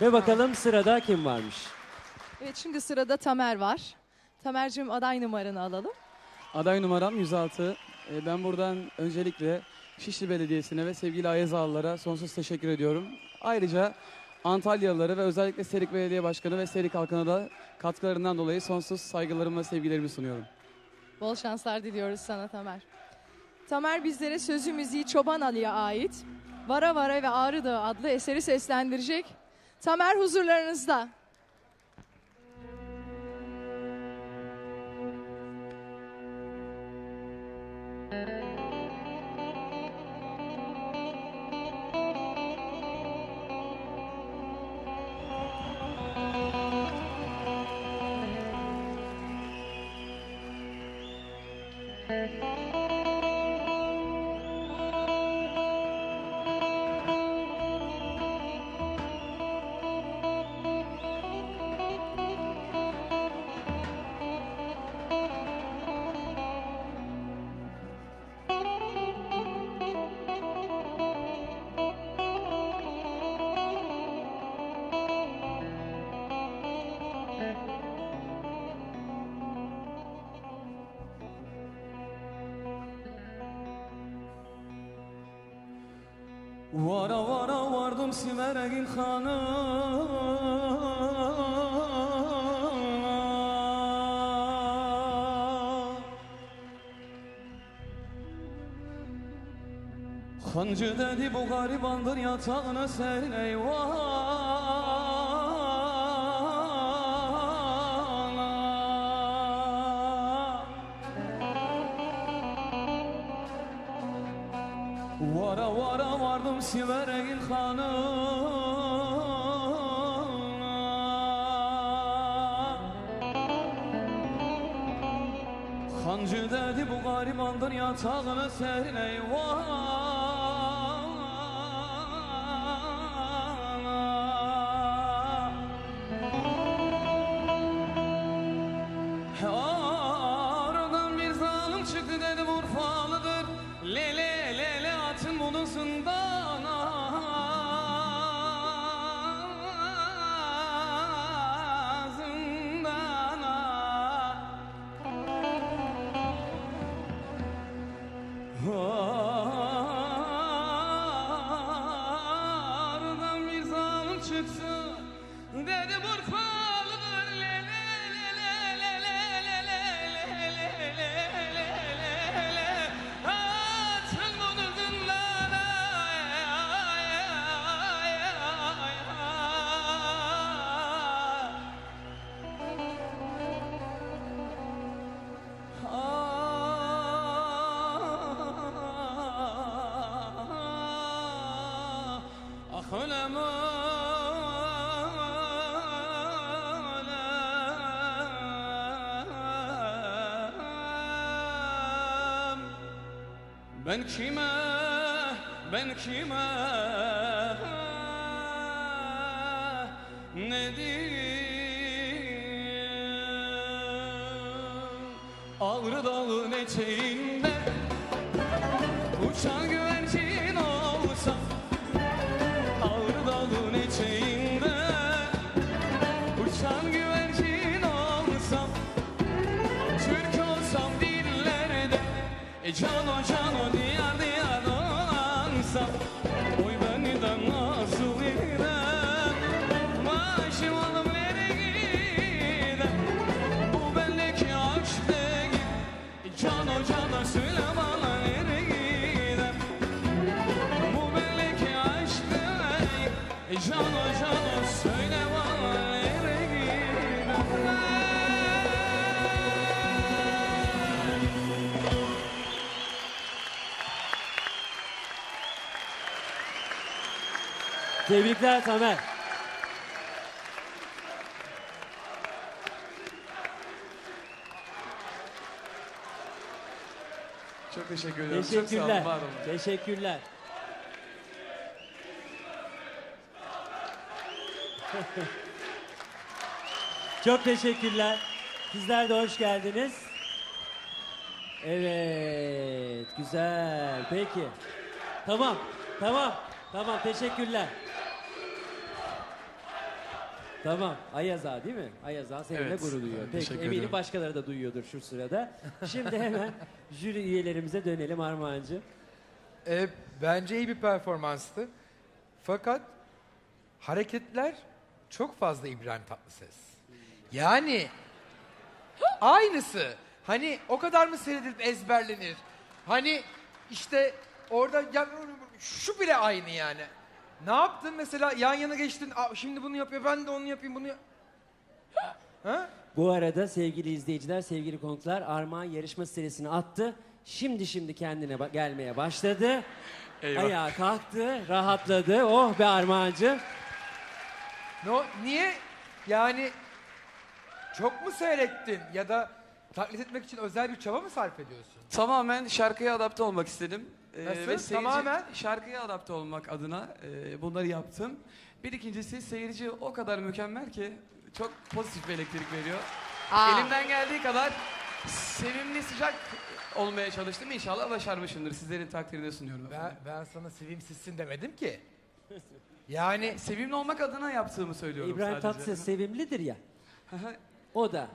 Ve bakalım sırada kim varmış? Evet şimdi sırada Tamer var. Tamer'cim aday numaranı alalım. Aday numaram 106. Ee, Ben buradan öncelikle Şişli Belediyesi'ne ve sevgili Ayaz Ağalılara sonsuz teşekkür ediyorum. Ayrıca Antalyalılara ve özellikle Serik Belediye Başkanı ve Serik halkına da katkılarından dolayı sonsuz saygılarımı ve sevgilerimi sunuyorum. Bol şanslar diliyoruz sana Tamer. Tamer bizlere sözü müziği Çoban Ali'ye ait Vara Vara ve Ağrı Dağı adlı eseri seslendirecek. Tamer huzurlarınızda. Vara vara vardım Siverek'in hanına Hancı dedi bu garibandır yatağına serin eyvah Vara vara vardım Siverek'in hanına Hancı dedi bu garibandır yatağına serin eyvah Ben kime, ben kime? Ne diyeyim? Ağrı dağın eteğinde Uçan güvercin E cano cano diyar diyar Tebrikler Tamer. Çok teşekkür ederim. Çok sağ olun, Teşekkürler. var olun. Teşekkürler. Çok teşekkürler. Sizler de hoş geldiniz. Evet, güzel. Peki. Tamam, tamam, tamam. Teşekkürler. Tamam. Ayaz Ağa değil mi? Ayaz Ağa seninle Evet, gurur duyuyor. evet, Peki teşekkür eminim ederim. başkaları da duyuyordur şu sırada. Şimdi hemen jüri üyelerimize dönelim Armağancı. E, bence iyi bir performanstı. Fakat hareketler çok fazla İbrahim Tatlıses. Yani aynısı. Hani o kadar mı seyredilip ezberlenir? Hani işte orada ya, şu bile aynı yani. Ne yaptın mesela yan yana geçtin. "Aa, Şimdi bunu yapıyor ben de onu yapayım bunu. yap-" Ha? Bu arada sevgili izleyiciler, sevgili konuklar Armağan yarışma serisini attı. Şimdi şimdi kendine ba- gelmeye başladı. Eyvah. Ayağa kalktı, rahatladı. Oh be Armağancı. No, niye? Yani çok mu seyrettin ya da taklit etmek için özel bir çaba mı sarf ediyorsun? Tamamen şarkıya adapte olmak istedim. Ee, Nasıl? ve seyirci, Tamamen? şarkıya adapte olmak adına e, bunları yaptım. Bir ikincisi seyirci o kadar mükemmel ki çok pozitif bir elektrik veriyor. Elimden geldiği kadar sevimli sıcak olmaya çalıştım. İnşallah başarmışımdır. Sizlerin takdirine sunuyorum. Ben, efendim. ben sana sevimsizsin demedim ki. Yani Sevimli olmak adına yaptığımı söylüyorum İbrahim sadece. Tatlıses sevimlidir ya. O da.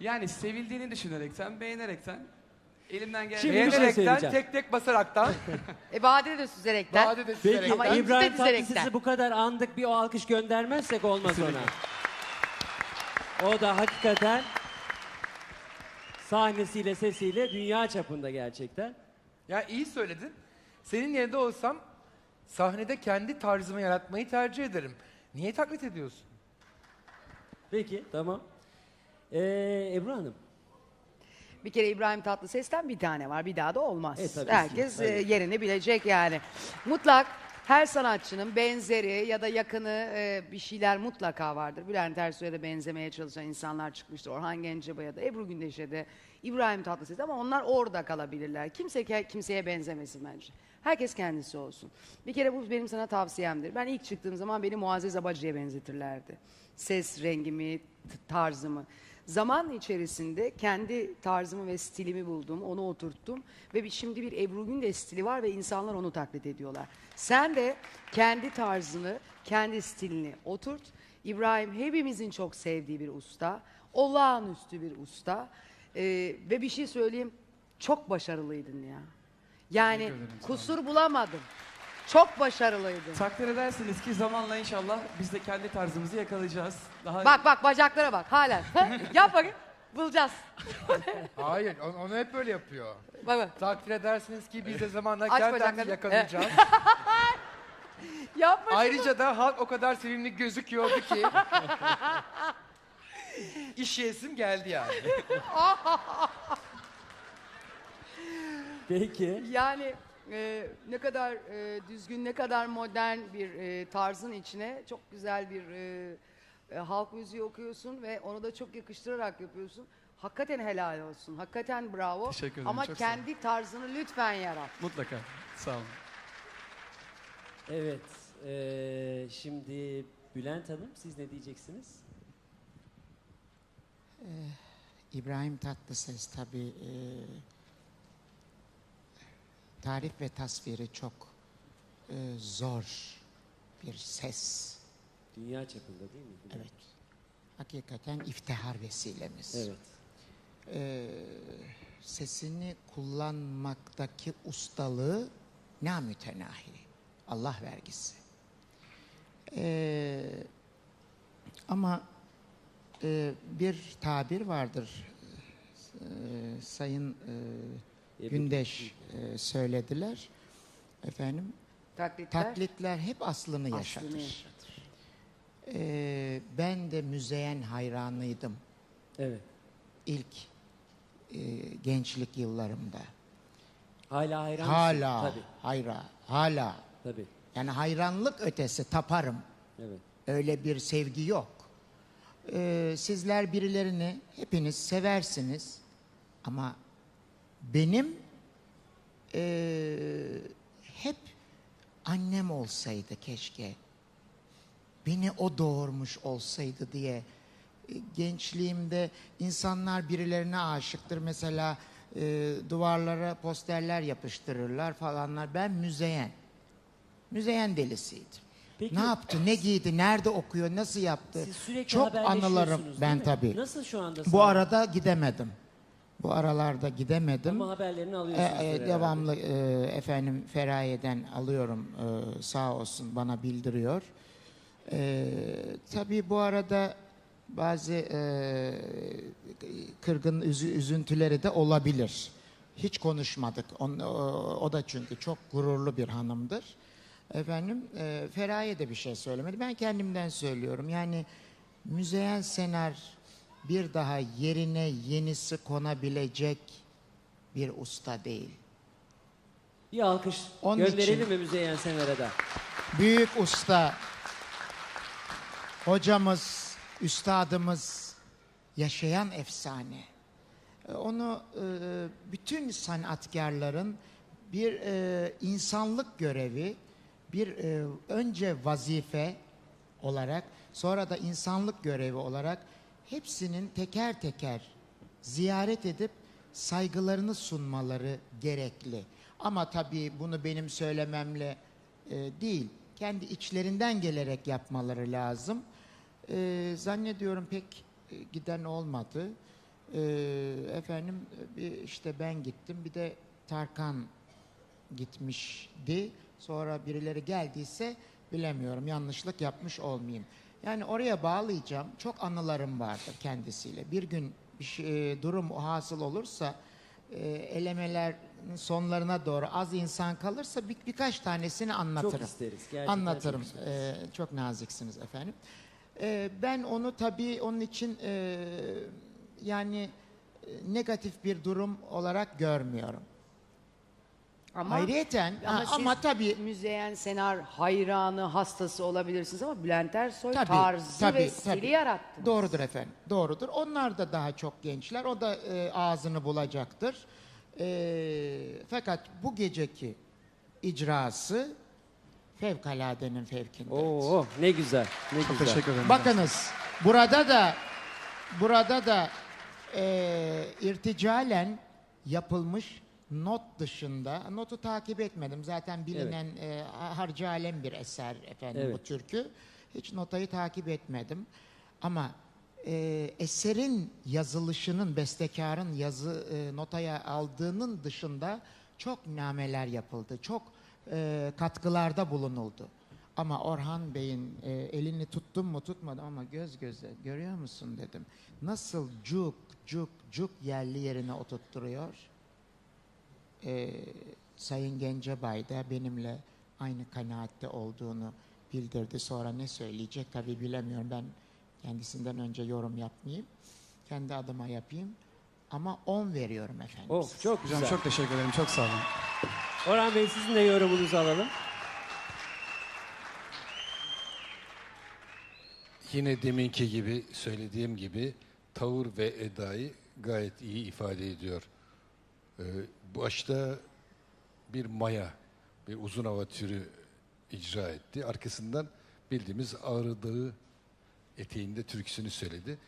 yani sevildiğini düşünerekten, beğenerekten elimden geldiği Şimdi bir şey beğenerekten, söyleyeceğim. tek tek basaraktan, E Bade de süzerekten. vade de Peki süzerekten. Ama ikisi de İbrahim dizerekten. Tatlıses'i bu kadar andık bir o alkış göndermezsek olmaz ona. O da hakikaten sahnesiyle sesiyle dünya çapında gerçekten. Ya iyi söyledin. Senin yerinde olsam sahnede kendi tarzımı yaratmayı tercih ederim. Niye taklit ediyorsun? Peki tamam. Ee, Ebru Hanım. Bir kere İbrahim Tatlıses'ten bir tane var. Bir daha da olmaz. E, tabii ki, Herkes tabii. e, yerini bilecek yani. Mutlak her sanatçının benzeri ya da yakını e, bir şeyler mutlaka vardır. Bülent Ersoy'a da benzemeye çalışan insanlar çıkmıştır. Orhan Gencebay'a da, Ebru Gündeş'e de, İbrahim Tatlıses'e ama onlar orada kalabilirler. Kimse ke- kimseye benzemesin bence. Herkes kendisi olsun. Bir kere bu benim sana tavsiyemdir. Ben ilk çıktığım zaman beni Muazzez Abacı'ya benzetirlerdi. Ses rengimi, t- tarzımı. Zaman içerisinde kendi tarzımı ve stilimi buldum, onu oturttum ve bir, şimdi bir Ebru Gündeş stili var ve insanlar onu taklit ediyorlar. Sen de kendi tarzını, kendi stilini oturt. İbrahim hepimizin çok sevdiği bir usta, olağanüstü bir usta Ee, ve bir şey söyleyeyim, çok başarılıydın ya. Yani kusur bulamadım. Çok başarılıydın. Takdir edersiniz ki zamanla inşallah biz de kendi tarzımızı yakalayacağız. Daha Bak bak bacaklara bak hala. Yap bakayım. Bulacağız. Hayır, onu, onu hep böyle yapıyor. Bak bak. Takdir edersiniz ki biz de zamanla Aç kendi bacaklarını. tarzımızı yakalayacağız. Yapma. Ayrıca da halk o kadar sevimli gözüküyordu ki. İş yesim geldi yani. Peki. Yani e, ne kadar e, düzgün, ne kadar modern bir e, tarzın içine çok güzel bir e, e, halk müziği okuyorsun ve onu da çok yakıştırarak yapıyorsun. Hakikaten helal olsun. Hakikaten bravo. Teşekkür ederim, Ama çok sağ olun. kendi tarzını lütfen yarat. Mutlaka. Sağ olun. Evet. ee, şimdi Bülent Hanım siz ne diyeceksiniz? İbrahim Tatlıses tabii e, tarif ve tasviri çok e, zor bir ses. Dünya çapında değil mi? Evet. Hakikaten iftihar vesilemiz. Evet. E, sesini kullanmaktaki ustalığı namütenahi. Allah vergisi. E, ama e, bir tabir vardır. E, Sayın e, Gündeş e, söylediler. Efendim, Taklitler. taklitler hep aslını yaşatır. aslını yaşatır. E, ben de müzeyen hayranıydım Evet. ilk e, gençlik yıllarımda. Hala hayran Hala, Tabii. hayra, hala. Tabii. Yani hayranlık ötesi taparım. Evet. Öyle bir sevgi yok. Ee, sizler birilerini hepiniz seversiniz. Ama benim ee, hep annem olsaydı keşke. Beni o doğurmuş olsaydı diye e, gençliğimde insanlar birilerine aşıktır. Mesela e, duvarlara posterler yapıştırırlar falanlar. Ben müzeyen. Müzeyen delisiydim. Peki- ne yaptı, ne giydi, nerede okuyor, nasıl yaptı? Siz sürekli Çok haberleşiyorsunuz, anılarım değil ben mi? tabii. Nasıl şu anda? Bu sağlık? arada gidemedim. Bu aralarda gidemedim. Ama haberlerini E, alıyorsunuz. e, devamlı e, efendim Feraye'den alıyorum e, sağ olsun bana bildiriyor. E, tabii bu arada bazı e, kırgın üzü- üzüntüleri de olabilir. Hiç konuşmadık. On- o, o da çünkü çok gururlu bir hanımdır. Efendim e, Feraye de bir şey söylemedi. Ben kendimden söylüyorum. Yani Müzeyyen Senar bir daha yerine yenisi konabilecek bir usta değil. Bir alkış Onun gönderelim için- mi Müzeyyen Sener'e de? Büyük usta, hocamız, üstadımız, yaşayan efsane. E, Onu e, bütün sanatkarların bir e, insanlık görevi, bir önce vazife olarak, sonra da insanlık görevi olarak hepsinin teker teker ziyaret edip saygılarını sunmaları gerekli. Ama tabii bunu benim söylememle e, değil, kendi içlerinden gelerek yapmaları lazım. E, zannediyorum pek e, giden olmadı. E, efendim e, işte ben gittim, bir de Tarkan gitmişti. Sonra birileri geldiyse bilemiyorum, yanlışlık yapmış olmayayım. Yani oraya bağlayacağım. Çok anılarım vardır kendisiyle. Bir gün bir şey, e, durum hasıl olursa e, elemelerin sonlarına doğru az insan kalırsa bir, birkaç tanesini anlatırım. Çok isteriz. Gerçekten Anlatırım. çok isteriz. Ee, çok naziksiniz efendim. Ee, ben onu tabii onun için e, yani e, negatif bir durum olarak görmüyorum. Ama, Ayrıyeten ama, ha, siz ama tabii Müzeyyen Senar hayranı, hastası olabilirsiniz ama Bülent Ersoy Tabii, tarzı tabii, ve stili tabii. yarattı. Doğrudur efendim. Doğrudur. Onlar da daha çok gençler. O da e, ağzını bulacaktır. E, fakat bu geceki icrası fevkaladenin fevkinde. Oo ne güzel. Ne Çok güzel. teşekkür ederim. Bakınız burada da burada da e, irticalen yapılmış not dışında notu takip etmedim. Zaten bilinen e, harcı alem bir eser efendim bu Evet. türkü. Hiç notayı takip etmedim. Ama e, eserin yazılışının, bestekarın yazı e, notaya aldığının dışında çok nameler yapıldı. Çok e, katkılarda bulunuldu. Ama Orhan Bey'in e, elini tuttum mu tutmadım ama göz göze görüyor musun dedim. Nasıl cuk cuk cuk yerli yerine oturtturuyor. E, Sayın Gencebay da benimle aynı kanaatte olduğunu bildirdi. Sonra ne söyleyecek tabii bilemiyorum. Ben kendisinden önce yorum yapmayayım. Kendi adıma yapayım. Ama 10 veriyorum efendim. Of çok Hocam güzel. çok teşekkür ederim. Çok sağ olun. Orhan Bey sizin de yorumunuzu alalım. Yine deminki gibi söylediğim gibi tavır ve edayı gayet iyi ifade ediyor. Ee, başta bir maya, bir uzun hava türü icra etti. Arkasından bildiğimiz Ağrı Dağı eteğinde türküsünü söyledi.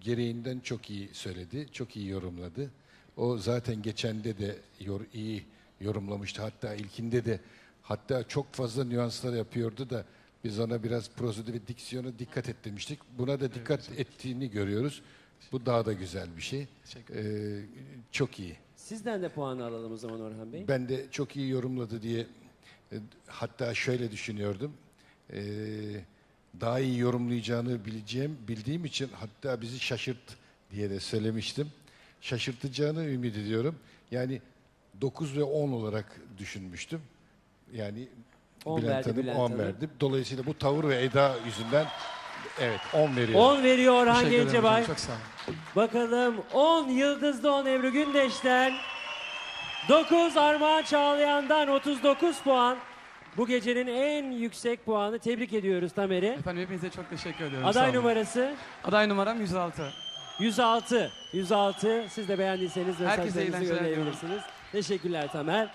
Gereğinden çok iyi söyledi, çok iyi yorumladı. O zaten geçende de yor, iyi yorumlamıştı. Hatta ilkinde de hatta çok fazla nüanslar yapıyordu da biz ona biraz prozodi ve diksiyona dikkat et demiştik. Buna da dikkat ettiğini görüyoruz. Bu daha da güzel bir şey. Ee, çok iyi. Sizden de puanı alalım o zaman Orhan Bey. Ben de çok iyi yorumladı diye e, hatta şöyle düşünüyordum. E, daha iyi yorumlayacağını bileceğim, bildiğim için hatta bizi şaşırt diye de söylemiştim. Şaşırtacağını ümit ediyorum. Yani 9 ve 10 olarak düşünmüştüm. Yani 10 Bülent verdi Hanım Bülent 10 Hanım. verdi. Dolayısıyla bu tavır ve eda yüzünden evet 10 veriyorum. 10 veriyor Orhan Teşekkür ederim hocam. Gencebay. Çok sağ olun. Bakalım 10 Yıldızlı 10 Ebru Gündeş'ten 9 Armağan Çağlayan'dan 39 puan. Bu gecenin en yüksek puanı. Tebrik ediyoruz Tamer'i. Efendim hepinize çok teşekkür ediyorum. Aday olun. numarası Aday numaram 106. 106. 106. Siz de beğendiyseniz Herkese mesajlarınızı eğlenceler gönderebilirsiniz. Teşekkürler Tamer.